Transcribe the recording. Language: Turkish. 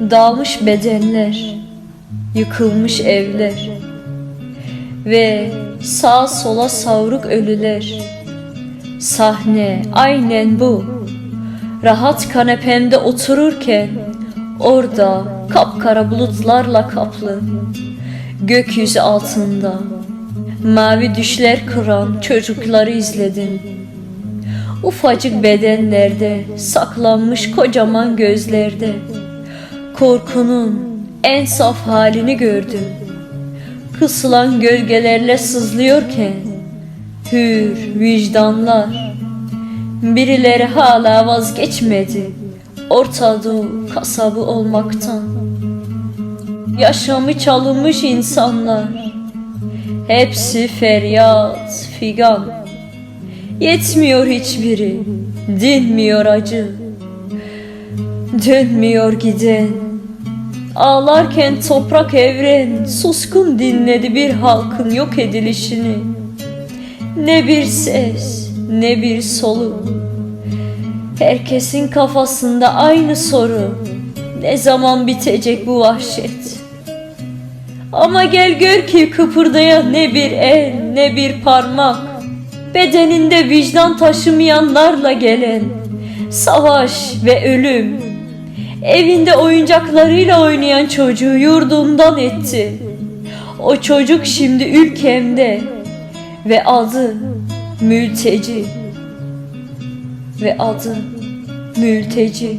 Dağılmış bedenler, yıkılmış evler ve sağa sola savruk ölüler. Sahne aynen bu. Rahat kanepemde otururken orada kapkara bulutlarla kaplı gökyüzü altında mavi düşler kıran çocukları izledim. Ufacık bedenlerde saklanmış kocaman gözlerde korkunun en saf halini gördüm. Kısılan gölgelerle sızlıyorken hür vicdanlar birileri hala vazgeçmedi Orta kasabı olmaktan. Yaşamı çalınmış insanlar hepsi feryat figan. Yetmiyor hiçbiri, dinmiyor acı. Dönmüyor giden. Ağlarken toprak evren suskun dinledi bir halkın yok edilişini. Ne bir ses, ne bir soluk. Herkesin kafasında aynı soru. Ne zaman bitecek bu vahşet? Ama gel gör ki kıpırdayan ne bir el, ne bir parmak. Bedeninde vicdan taşımayanlarla gelen savaş ve ölüm. Evinde oyuncaklarıyla oynayan çocuğu yurdundan etti. O çocuk şimdi ülkemde ve adı mülteci ve adı mülteci.